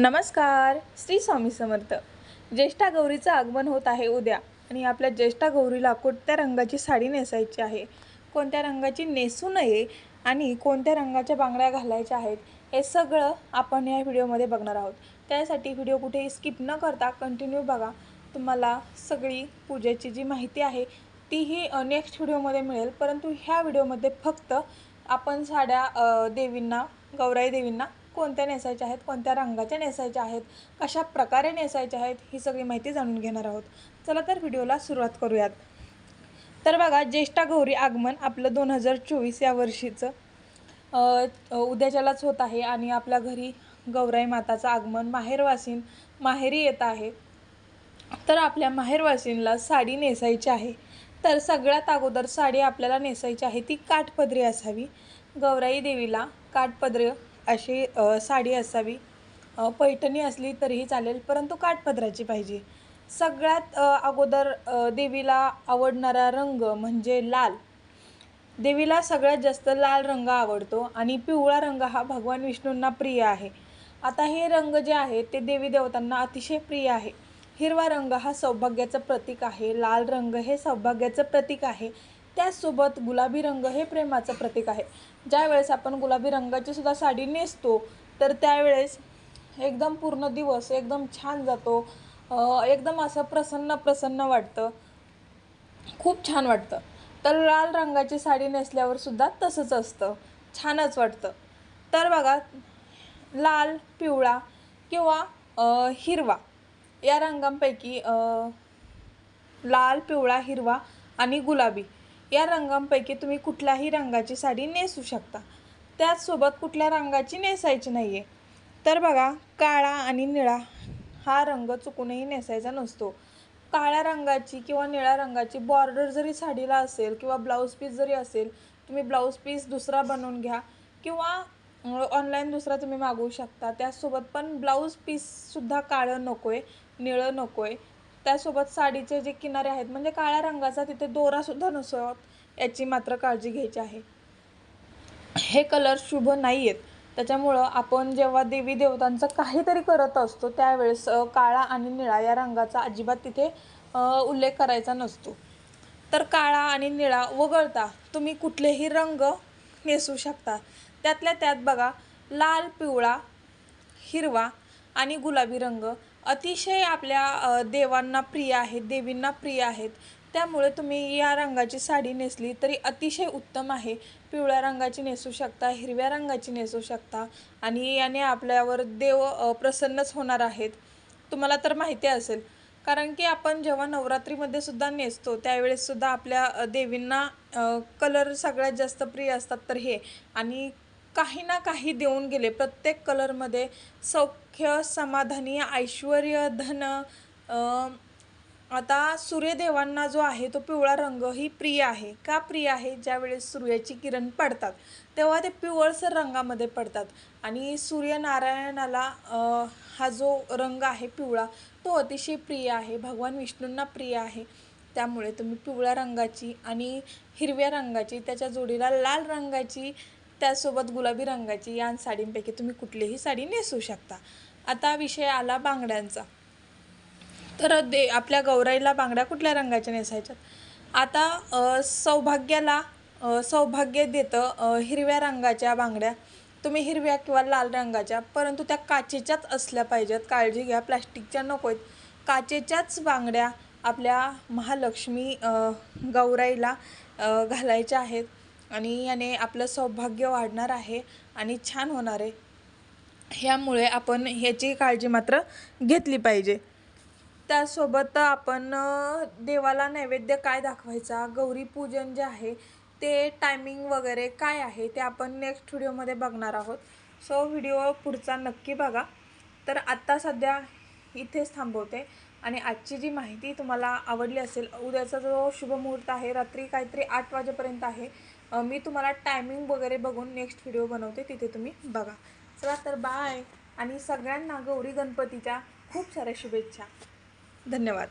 नमस्कार श्री स्वामी समर्थ. ज्येष्ठा गौरीचं आगमन होत आहे उद्या आणि आपल्या ज्येष्ठा गौरीला कोणत्या रंगाची साडी नेसायची आहे कोणत्या रंगाची नेसू नये आणि कोणत्या रंगाच्या बांगड्या घालायच्या आहेत हे सगळं आपण या व्हिडिओमध्ये बघणार आहोत. त्यासाठी व्हिडिओ कुठेही स्किप न करता कंटिन्यू बघा. तुम्हाला सगळी पूजेची जी माहिती आहे तीही नेक्स्ट व्हिडिओमध्ये मिळेल. परंतु ह्या व्हिडिओमध्ये फक्त आपण साड्या देवींना गौराई देवींना कोणत्या नेसायच्या आहेत कोणत्या रंगाच्या नेसायच्या आहेत कशा प्रकारे नेसायच्या आहेत ही सगळी माहिती जाणून घेणार आहोत. चला तर व्हिडिओला सुरुवात करूयात. तर बघा ज्येष्ठा गौरी आगमन आपलं दोन हजार चोवीस या वर्षीचं उद्याच्यालाच होत आहे आणि आपल्या घरी गौराई माताचं आगमन माहेरवासीन माहेरी येत आहे. तर आपल्या माहेरवासींला साडी नेसायची आहे. तर सगळ्यात अगोदर साडी आपल्याला नेसायची आहे ती काठपदरी असावी. गौराई देवीला काठपदर अशी साडी असावी. पैठणी असली तरीही चालेल परंतु काठपदराची पाहिजे. सगळ्यात अगोदर देवीला आवडणारा रंग म्हणजे लाल. देवीला सगळ्यात जास्त लाल रंग आवडतो आणि पिवळा रंग हा भगवान विष्णूंना प्रिय आहे. आता हे रंग जे आहे ते देवी देवतांना अतिशय प्रिय आहे. हिरवा रंग हा सौभाग्याचं प्रतीक आहे लाल रंग हे सौभाग्याचं प्रतीक आहे. त्याचसोबत गुलाबी रंग हे प्रेमाचं प्रतीक आहे. ज्यावेळेस आपण गुलाबी रंगाची सुद्धा साडी नेसतो तर त्यावेळेस एकदम पूर्ण दिवस एकदम छान जातो. एकदम असं प्रसन्न प्रसन्न वाटतं. खूप छान वाटतं. तर लाल रंगाची साडी नेसल्यावर सुद्धा तसंच असतं. छानच वाटतं. तर बघा लाल पिवळा किंवा हिरवा या रंगांपैकी लाल पिवळा हिरवा आणि गुलाबी या रंगांपैकी तुम्ही कुठल्याही रंगाची साडी नेसू शकता. त्याचसोबत कुठल्या रंगाची नेसायची नाही आहे तर बघा काळा आणि निळा हा रंग चुकूनही नेसायचा नसतो. काळ्या रंगाची किंवा निळ्या रंगाची बॉर्डर जरी साडीला असेल किंवा ब्लाऊज पीस जरी असेल तुम्ही ब्लाऊज पीस दुसरा बनवून घ्या किंवा ऑनलाईन दुसरा तुम्ही मागवू शकता. त्याचसोबत पण ब्लाऊज पीससुद्धा काळं नको आहे निळं नको आहे त्यासोबत साडीचे जे किनारे आहेत म्हणजे काळ्या रंगाचा तिथे दोरासुद्धा नसत याची मात्र काळजी घ्यायची आहे. हे कलर शुभ नाही आहेत त्याच्यामुळं आपण जेव्हा देवी देवतांचं काहीतरी करत असतो त्यावेळेस काळा आणि निळा या रंगाचा अजिबात तिथे उल्लेख करायचा नसतो. तर काळा आणि निळा वगळता तुम्ही कुठलेही रंग नेसू शकता. त्यातल्या त्यात बघा लाल पिवळा हिरवा आणि गुलाबी रंग अतिशय आपल्या देवांना प्रिय आहेत देवींना प्रिय आहेत. त्यामुळे तुम्ही या रंगाची साडी नेसली तरी अतिशय उत्तम आहे. पिवळ्या रंगाची नेसू शकता हिरव्या रंगाची नेसू शकता आणि याने आपल्यावर देव प्रसन्नच होणार आहेत. तुम्हाला तर माहिती असेल कारण की आपण जेव्हा नवरात्रीमध्ये सुद्धा नेसतो त्यावेळेस सुद्धा आपल्या देवींना कलर सगळ्यात जास्त प्रिय असतात तर हे. आणि काही ना काही देऊन गेले. प्रत्येक कलरमध्ये सौख्य समाधानी ऐश्वर धन आता सूर्यदेवांना जो आहे तो पिवळा रंग ही प्रिय आहे. का प्रिय आहे? ज्यावेळेस सूर्याची किरण पडतात तेव्हा ते पिवळसर रंगामध्ये पडतात. आणि सूर्यनारायणाला हा जो रंग आहे पिवळा तो अतिशय प्रिय आहे. भगवान विष्णूंना प्रिय आहे. त्यामुळे तुम्ही पिवळ्या रंगाची आणि हिरव्या रंगाची त्याच्या जोडीला लाल रंगाची त्यासोबत गुलाबी रंगाची या साडींपैकी तुम्ही कुठलीही साडी नेसू शकता. आता विषय आला बांगड्यांचा. तर दे आपल्या गौराईला बांगड्या कुठल्या रंगाच्या नेसायच्यात? आता सौभाग्याला सौभाग्य देतं हिरव्या रंगाच्या बांगड्या. तुम्ही हिरव्या किंवा लाल रंगाच्या परंतु त्या काचेच्याच असल्या पाहिजेत. काळजी घ्या प्लॅस्टिकच्या नको आहेत काचेच्याच बांगड्या आपल्या महालक्ष्मी गौराईला घालायच्या आहेत. आणि याने आपलं सौभाग्य वाढणार आहे आणि छान होणार आहे. ह्यामुळे आपण ह्याची काळजी मात्र घेतली पाहिजे. त्यासोबत आपण देवाला नैवेद्य काय दाखवायचा गौरी पूजन जे आहे ते टायमिंग वगैरे काय आहे ते आपण नेक्स्ट व्हिडिओमध्ये बघणार आहोत. सो व्हिडिओ पुढचा नक्की बघा. तर आत्ता सध्या इथेच थांबवते आणि आजची जी माहिती तुम्हाला आवडली असेल उद्याचा जो शुभमुहूर्त आहे रात्री काहीतरी आठ वाजेपर्यंत आहे मी तुम्हाला टायमिंग वगैरे बघून नेक्स्ट व्हिडिओ बनवते तिथे तुम्ही बघा. चला तर बाय आणि सगळ्यांना गौरी गणपतीच्या खूप साऱ्या शुभेच्छा. धन्यवाद.